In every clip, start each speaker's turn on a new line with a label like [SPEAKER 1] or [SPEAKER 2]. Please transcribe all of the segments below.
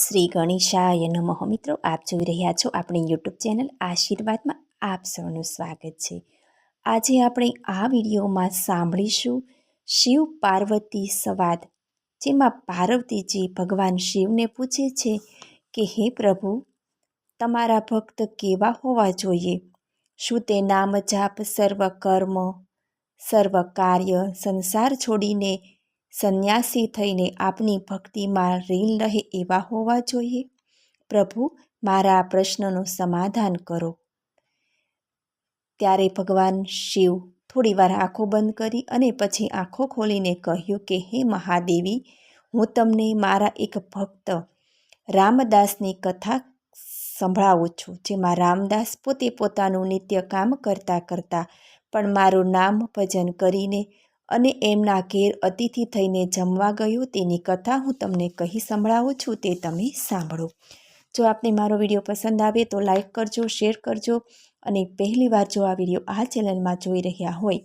[SPEAKER 1] શ્રી ગણેશાય નમઃ. મિત્રો, આપ જોઈ રહ્યા છો આપણી યુટ્યુબ ચેનલ આશીર્વાદમાં આપ સૌનું સ્વાગત છે. આજે આપણે આ વિડીયોમાં સાંભળીશું શિવ પાર્વતી સંવાદ, જેમાં પાર્વતીજી ભગવાન શિવને પૂછે છે કે, હે પ્રભુ, તમારા ભક્ત કેવા હોવા જોઈએ? શું તે નામ જાપ, સર્વ કર્મ, સર્વ કાર્ય, સંસાર છોડીને સંન્યાસી થઈને આપની ભક્તિમાં રીલ રહે એવા હોવા જોઈએ. પ્રભુ, મારા આ પ્રશ્નનું સમાધાન કરો. ત્યારે ભગવાન શિવ થોડીવાર આંખો બંધ કરી અને પછી આંખો ખોલીને કહ્યું કે, હે મહાદેવી, હું તમને મારા એક ભક્ત રામદાસની કથા સંભળાવું છું, જેમાં રામદાસ પોતે પોતાનું નિત્ય કામ કરતાં કરતાં પણ મારું નામ ભજન કરીને અને એમના ઘેર અતિથિ થઈને જમવા ગયો. તેની કથા હું તમને કહી સંભળાવું છું, તે તમે સાંભળો. જો આપને મારો વીડિયો પસંદ આવે તો લાઈક કરજો, શેર કરજો અને પહેલીવાર જો આ વીડિયો આ ચેનલમાં જોઈ રહ્યા હોય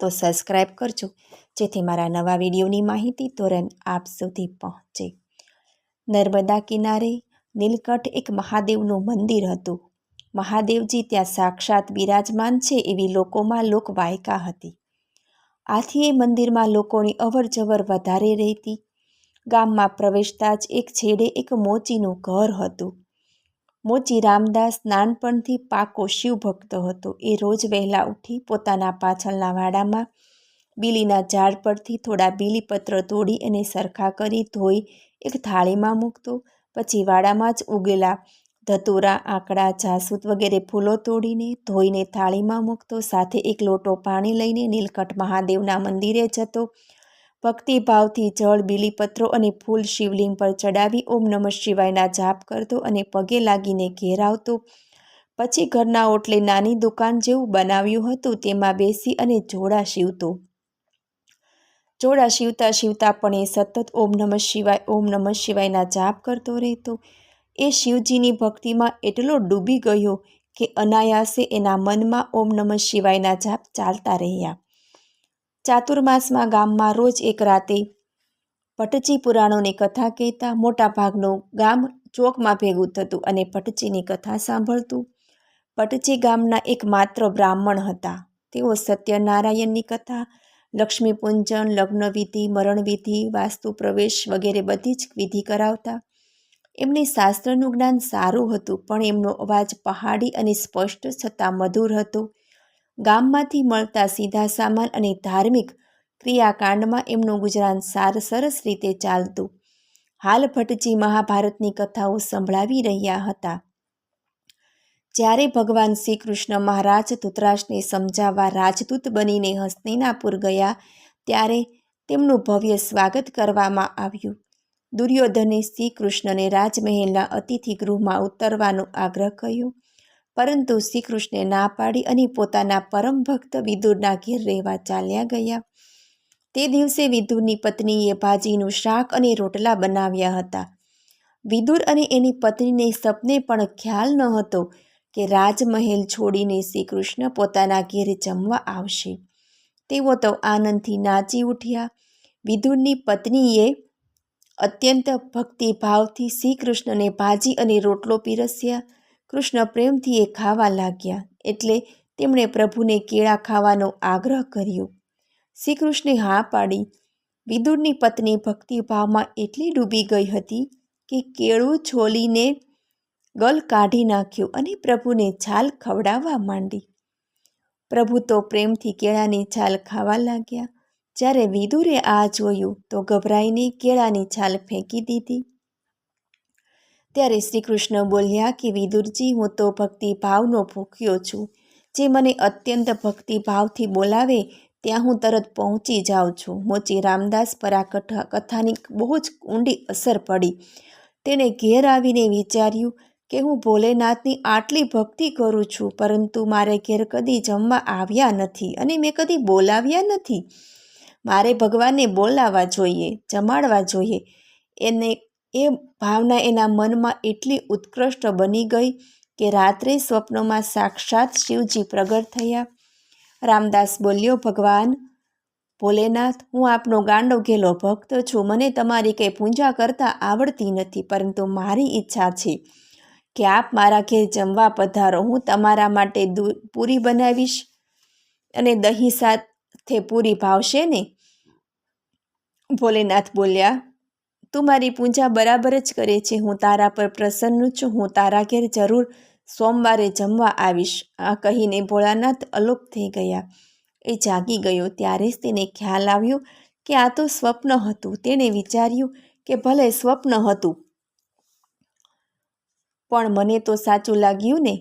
[SPEAKER 1] તો સબસ્ક્રાઈબ કરજો, જેથી મારા નવા વિડીયોની માહિતી ધોરણ આપ સુધી પહોંચે. નર્મદા કિનારે નીલકંઠ એક મહાદેવનું મંદિર હતું. મહાદેવજી ત્યાં સાક્ષાત બિરાજમાન છે એવી લોકોમાં લોકવાયકા હતી. આથી એ મંદિરમાં લોકોની અવર જવર વધારે રહેતી. ગામમાં પ્રવેશતા જ એક છેડે એક મોચીનું ઘર હતું. મોચી રામદાસ નાનપણથી પાકો શિવભક્ત હતો. એ રોજ વહેલા ઉઠી પોતાના પાછળના વાડામાં બીલીના ઝાડ પરથી થોડા બીલીપત્ર તોડી અને સરખા કરી ધોઈ એક થાળીમાં મૂકતો. પછી વાડામાં જ ઉગેલા ધતુરા, આંકડા, જાસૂદ વગેરે ફૂલો તોડીને, ધોઈને થાળીમાં મૂકતો, સાથે એક લોટો પાણી લઈને નીલકંઠ મહાદેવના મંદિરે જતો. ભક્તિભાવથી જળ, બીલીપત્રો અને ફૂલ શિવલિંગ પર ચડાવી ઓમ નમઃ શિવાયના જાપ કરતો અને પગે લાગીને ઘેર આવતો. પછી ઘરના ઓટલે નાની દુકાન જેવું બનાવ્યું હતું, તેમાં બેસી અને જોડા શિવતો. જોડા શિવતા શિવતા પણ એ સતત ઓમ નમઃ શિવાય, ઓમ નમઃ શિવાયના જાપ કરતો રહેતો. એ શિવજીની ભક્તિમાં એટલો ડૂબી ગયો કે અનાયાસે એના મનમાં ઓમ નમઃ શિવાયના જાપ ચાલતા રહ્યા. ચાતુર્માસમાં ગામમાં રોજ એક રાતે ભટ્ટજી પુરાણોની કથા કહેતા મોટા ભાગનું ગામ ચોકમાં ભેગું થતું અને ભટ્ટજીની કથા સાંભળતું. ભટ્ટજી ગામના એક માત્ર બ્રાહ્મણ હતા. તેઓ સત્યનારાયણની કથા, લક્ષ્મીપૂંજન, લગ્નવિધિ, મરણવિધિ વાસ્તુ પ્રવેશ વગેરે બધી જ વિધિ કરાવતા. એમને શાસ્ત્રનું જ્ઞાન સારું હતું, પણ એમનો અવાજ પહાડી અને સ્પષ્ટ છતાં મધુર હતો. ગામમાંથી મળતા સીધા સામાન અને ધાર્મિક ક્રિયાકાંડમાં એમનું ગુજરાન સાર સરસ રીતે ચાલતું. હાલ ભટ્ટજી મહાભારતની કથાઓ સંભળાવી રહ્યા હતા. જ્યારે ભગવાન શ્રી કૃષ્ણ મહારાજ ધૂતરાજને સમજાવવા રાજદૂત બનીને હસ્તિનાપુર ગયા, ત્યારે તેમનું ભવ્ય સ્વાગત કરવામાં આવ્યું. દુર્યોધને શ્રી કૃષ્ણને રાજમહેલના અતિથિ ગૃહમાં ઉતરવાનો આગ્રહ કર્યો. પરંતુ શ્રી કૃષ્ણે ના પાડી અને પોતાના પરમ ભક્ત વિદુરના ઘેર રહેવા ચાલ્યા ગયા. તે દિવસે વિદુરની પત્નીએ ભાજીનું શાક અને રોટલા બનાવ્યા હતા. વિદુર અને એની પત્નીને સપને પણ ખ્યાલ ન હતો કે રાજમહેલ છોડીને શ્રી કૃષ્ણ પોતાના ઘેર જમવા આવશે. તેઓ તો આનંદથી નાચી ઉઠ્યા. વિદુરની પત્નીએ અત્યંત ભક્તિભાવથી શ્રી કૃષ્ણને ભાજી અને રોટલો પીરસ્યા. કૃષ્ણ પ્રેમથી એ ખાવા લાગ્યા એટલે તેમણે પ્રભુને કેળા ખાવાનો આગ્રહ કર્યો. શ્રી કૃષ્ણે હા પાડી. વિદુરની પત્ની ભક્તિભાવમાં એટલી ડૂબી ગઈ હતી કે કેળું છોલીને ગલ કાઢી નાખ્યું અને પ્રભુને છાલ ખવડાવવા માંડી. પ્રભુ તો પ્રેમથી કેળાની છાલ ખાવા લાગ્યા. જ્યારે વિદુરે આ જોયું તો ગભરાઈને કેળાની છાલ ફેંકી દીધી. ત્યારે શ્રી કૃષ્ણ બોલ્યા કે, વિદુરજી, હું તો ભક્તિભાવનો ભૂખ્યો છું. જે મને અત્યંત ભક્તિભાવથી બોલાવે, ત્યાં હું તરત પહોંચી જાઉં છું. મોચી રામદાસ પર આ કથાની બહુ જ ઊંડી અસર પડી. તેણે ઘેર આવીને વિચાર્યું કે, હું ભોલેનાથની આટલી ભક્તિ કરું છું, પરંતુ મારે ઘેર કદી જમવા આવ્યા નથી અને મેં કદી બોલાવ્યા નથી. મારે ભગવાનને બોલાવવા જોઈએ, જમાડવા જોઈએ. એને, એ ભાવના એના મનમાં એટલી ઉત્કૃષ્ટ બની ગઈ કે રાત્રે સ્વપ્નમાં સાક્ષાત શિવજી પ્રગટ થયા. રામદાસ બોલ્યો, ભગવાન, ભોલેનાથ, હું આપનો ગાંડો ઘેલો ભક્ત છું. મને તમારી કંઈ પૂજા કરતાં આવડતી નથી, પરંતુ મારી ઈચ્છા છે કે આપ મારા ઘેર જમવા પધારો. હું તમારા માટે પૂરી બનાવીશ અને દહીં સાથે પૂરી ભાવશે ને ભોલેનાથ બોલ્યા, તું મારી પૂજા બરાબર જ કરે છે. હું તારા પર પ્રસન્ન છું. હું તારા ઘેર જરૂર સોમવારે જમવા આવીશ. આ કહીને ભોળાનાથ અલોપ થઈ ગયા. એ જાગી ગયો. ત્યારે જ તેને ખ્યાલ આવ્યો કે આ તો સ્વપ્ન હતું. તેણે વિચાર્યું કે ભલે સ્વપ્ન હતું, પણ મને તો સાચું લાગ્યું ને.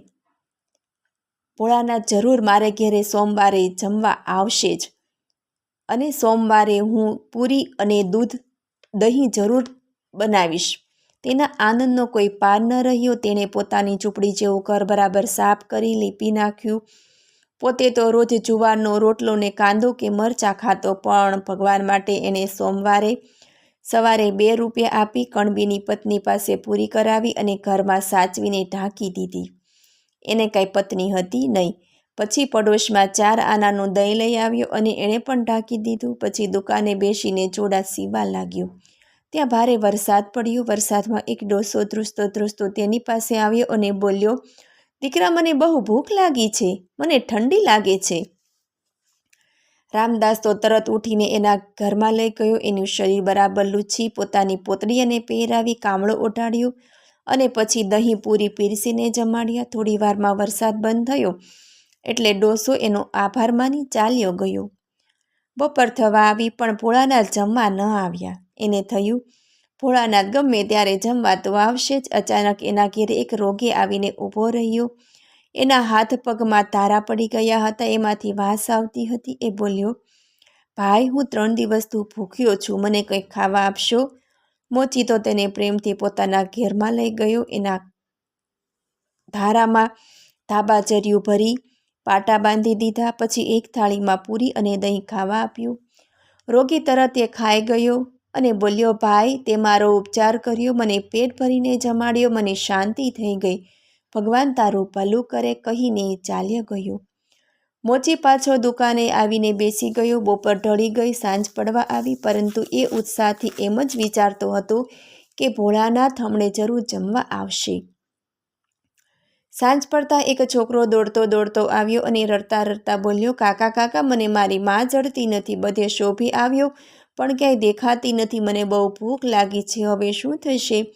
[SPEAKER 1] ભોળાનાથ જરૂર મારે ઘેરે સોમવારે જમવા આવશે જ. અને સોમવારે હું પૂરી અને દૂધ દહીં જરૂર બનાવીશ. તેના આનંદનો કોઈ પાર ન રહ્યો. તેણે પોતાની ઝૂંપડી જેવું ઘર બરાબર સાફ કરી લીપી નાખ્યું. પોતે તો રોજ જુવારનો રોટલો ને કાંદો કે મરચાં ખાતો, પણ ભગવાન માટે એણે સોમવારે સવારે બે રૂપિયા આપી કણબીની પત્ની પાસે પૂરી કરાવી અને ઘરમાં સાચવીને ઢાંકી દીધી. એને કાંઈ પત્ની હતી નહીં. પછી પડોશમાં ચાર આનાનું દહીં લઈ આવ્યો અને એણે પણ ઢાંકી દીધું. પછી દુકાને બેસીને જોડા સીવા લાગ્યો. ત્યાં ભારે વરસાદ પડ્યો. વરસાદમાં એક ડોસો ધ્રુસતો ધ્રુસતો તેની પાસે આવ્યો અને બોલ્યો, દીકરા, મને બહુ ભૂખ લાગી છે. મને ઠંડી લાગે છે. રામદાસ તો તરત ઉઠીને એના ઘરમાં લઈ ગયો. એનું શરીર બરાબર લૂછી પોતાની પોતળીને પહેરાવી કામળો ઓઢાડ્યો. અને પછી દહીં પૂરી પીરસીને જમાડ્યા. થોડી વારમાં વરસાદ બંધ થયો, એટલે ડોસો એનો આભાર માની ચાલ્યો ગયો. બપોર થવા આવી પણ ભોળાનાથ જમવા ન આવ્યા. એને થયું, ભોળાનાથ ગમે ત્યારે જમવા તો આવશે જ. અચાનક એના ઘેરે એક રોગી આવીને ઊભો રહ્યો. એના હાથ પગમાં તારા પડી ગયા હતા, એમાંથી વાસ આવતી હતી. એ બોલ્યો, ભાઈ, હું ત્રણ દિવસથી ભૂખ્યો છું. મને કંઈક ખાવા આપશો? મોચી તો તેને પ્રેમથી પોતાના ઘેરમાં લઈ ગયો. એના ધારામાં ધાબા જર્યું ભરી, પાટા બાંધી દીધા, પછી એક થાળીમાં પૂરી અને દહીં ખાવા આપ્યું. રોગી તરત એ ખાઈ ગયો અને બોલ્યો, ભાઈ, તે મારો ઉપચાર કર્યો. મને પેટ ભરીને જમાડ્યો. મને શાંતિ થઈ ગઈ. ભગવાન તારું ભલું કરે. કહીને ચાલ્યો ગયો. મોચી પાછો દુકાને આવીને બેસી ગયો. બપોર ઢળી ગઈ, સાંજ પડવા આવી, પરંતુ એ ઉત્સાહથી એમ જ વિચારતો હતો કે ભોળાનાથ હમણે જરૂર જમવા આવશે. સાંજ પડતા એક છોકરો દોડતો દોડતો આવ્યો અને રડતા રડતા બોલ્યો, કાકા કાકા, મને મારી માં જડતી નથી. બધે શોભી આવ્યો, પણ ક્યાંય દેખાતી નથી. મને બહુ ભૂખ લાગી છે. હવે શું થશે?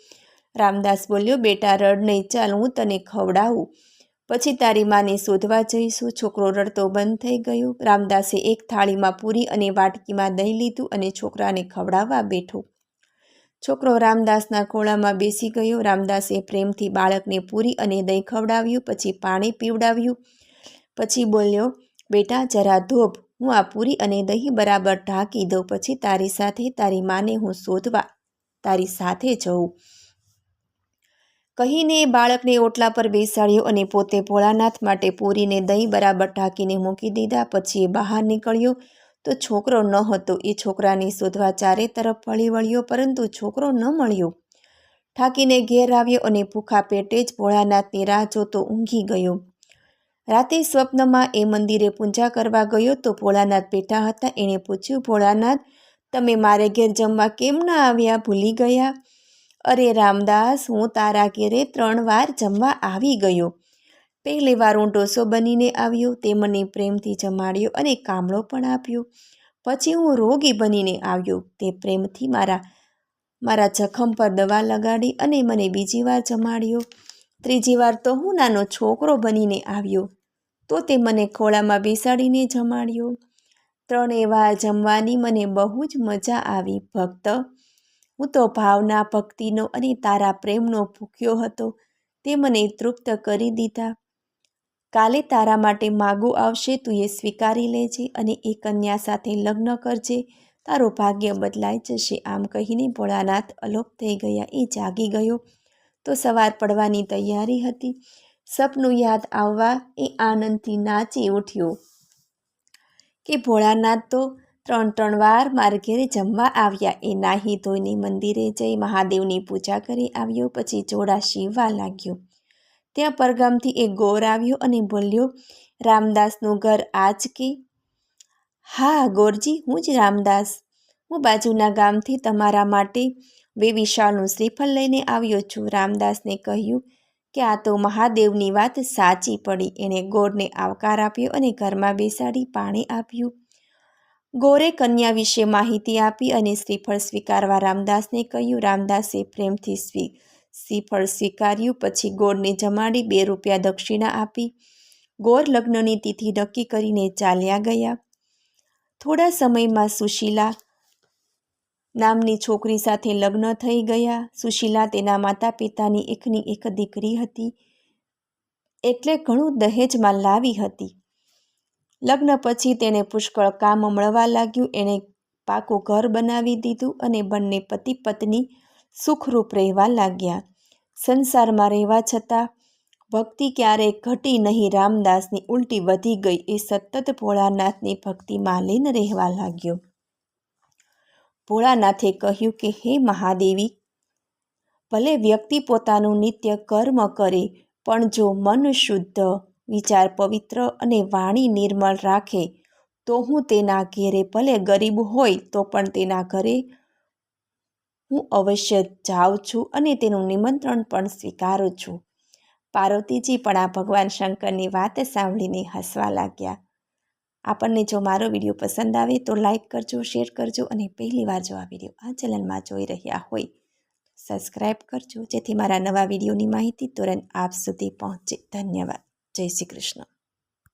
[SPEAKER 1] રામદાસ બોલ્યો, બેટા, રડ નહીં. ચાલ, હું તને ખવડાવું. પછી તારી માને શોધવા જઈશું. છોકરો રડતો બંધ થઈ ગયો. રામદાસે એક થાળીમાં પૂરી અને વાટકીમાં દહીં લીધું અને છોકરાને ખવડાવવા બેઠો. છોકરો રામદાસના ખોળામાં બેસી ગયો. રામદાસે પ્રેમથી બાળકને પૂરી અને દહીં ખવડાવ્યું, પછી પાણી પીવડાવ્યું. પછી બોલ્યો, બેટા, જરા ધોપ હું આ પૂરી અને દહીં બરાબર ઢાંકી દઉં. પછી તારી સાથે તારી માને હું શોધવા, તારી સાથે જઉં. કહીને બાળકને ઓટલા પર બેસાડ્યો અને પોતે ભોળાનાથ માટે પૂરીને દહીં બરાબર ઢાંકીને મૂકી દીધા. પછી એ બહાર નીકળ્યો. તો છોકરો ન હતો. એ છોકરાને શોધવા ચારે તરફ ફળી વળ્યો, પરંતુ છોકરો ન મળ્યો. ઠાકીને ઘેર આવ્યો અને ભૂખા પેટે જ ભોળાનાથની રાહ જોતો ઊંઘી ગયો. રાતે સ્વપ્નમાં એ મંદિરે પૂજા કરવા ગયો તો ભોળાનાથ બેઠા હતા. એણે પૂછ્યું, ભોળાનાથ, તમે મારે ઘેર જમવા કેમ ના આવ્યા? ભૂલી ગયા? અરે રામદાસ, હું તારા ઘેરે ત્રણ વાર જમવા આવી ગયો. પહેલી વાર હું ડોસો બનીને આવ્યો, તે મને પ્રેમથી જમાડ્યો અને કામળો પણ આપ્યો. પછી હું રોગી બનીને આવ્યો, તે પ્રેમથી મારા મારા જખમ પર દવા લગાડી અને મને બીજી વાર જમાડ્યો. ત્રીજી વાર તો હું નાનો છોકરો બનીને આવ્યો, તો તે મને ખોળામાં બેસાડીને જમાડ્યો. ત્રણેય વાર જમવાની મને બહુ જ મજા આવી, ભક્ત હું તો ભાવના, ભક્તિનો અને તારા પ્રેમનો ભૂખ્યો હતો, તે મને તૃપ્ત કરી દીધા. કાલે તારા માટે માગું આવશે, તું એ સ્વીકારી લેજે અને એ કન્યા સાથે લગ્ન કરજે. તારો ભાગ્ય બદલાઈ જશે, આમ કહીને ભોળાનાથ અલોપ થઈ ગયા, એ જાગી ગયો. તો સવાર પડવાની તૈયારી હતી. સપનું યાદ આવવા એ આનંદથી નાચી ઉઠ્યો. કે ભોળાનાથ તો ત્રણ ત્રણ વાર મારા ઘેરે જમવા આવ્યા. એ નાહી ધોઈને મંદિરે જઈ મહાદેવની પૂજા કરી આવ્યો, પછી જોડા શીવવા લાગ્યો. ત્યાં પરગામથી એક ગોર આવ્યો અને બોલ્યો, રામદાસનું ઘર આજ કે? હા, ગોરજી, હું જ રામદાસ. હું બાજુના ગામથી તમારા માટે બે વિશાળનું શ્રીફળ લઈને આવ્યો છું. રામદાસને કહ્યું કે, આ તો મહાદેવની વાત સાચી પડી. એણે ગોરને આવકાર આપ્યો અને ઘરમાં બેસાડી પાણી આપ્યું. ગોરે કન્યા વિશે માહિતી આપી અને શ્રીફળ સ્વીકારવા રામદાસને કહ્યું, રામદાસે પ્રેમથી સ્વી, શ્રીફળ સ્વીકાર્યું, પછી ગોરને જમાડી બે રૂપિયા દક્ષિણા આપી. ગોર લગ્નની તિથિ નક્કી કરીને ચાલ્યા ગયા. થોડા સમયમાં સુશીલા નામની છોકરી સાથે લગ્ન થઈ ગયા. સુશીલા તેના માતા પિતાની એકની એક દીકરી હતી. એટલે ઘણું દહેજમાં લાવી હતી. લગ્ન પછી તેને પુષ્કળ કામ મળવા લાગ્યું. એણે પાકું ઘર બનાવી દીધું અને બંને પતિ પત્ની સુખરૂપ રહેવા લાગ્યા. સંસારમાં રહેવા છતાં ભક્તિ ક્યારેય ઘટી નહીં. રામદાસની ઉલટી વધી ગઈ એ સતત ભોળાનાથની ભક્તિમાં લીન રહેવા લાગ્યો. ભોળાનાથે કહ્યું કે, હે મહાદેવી, ભલે વ્યક્તિ પોતાનું નિત્ય કર્મ કરે, પણ જો મન શુદ્ધ વિચાર પવિત્ર અને વાણી નિર્મળ રાખે, તો હું તેના ઘેરે ભલે ગરીબ હોય, તો પણ તેના ઘરે હું અવશ્ય જાઉં છું અને તેનું નિમંત્રણ પણ સ્વીકારું છું. પાર્વતીજી પણ આ ભગવાન શંકરની વાત સાંભળીને હસવા લાગ્યા. આપણને જો મારો વીડિયો પસંદ આવે તો લાઈક કરજો, શેર કરજો અને પહેલી વાર જો આ વીડિયો આ ચેનલમાં જોઈ રહ્યા હોય, સબસ્ક્રાઈબ કરજો. જેથી મારા નવા વિડીયોની માહિતી તુરંત આપ સુધી પહોંચે. ધન્યવાદ. જય શ્રી કૃષ્ણ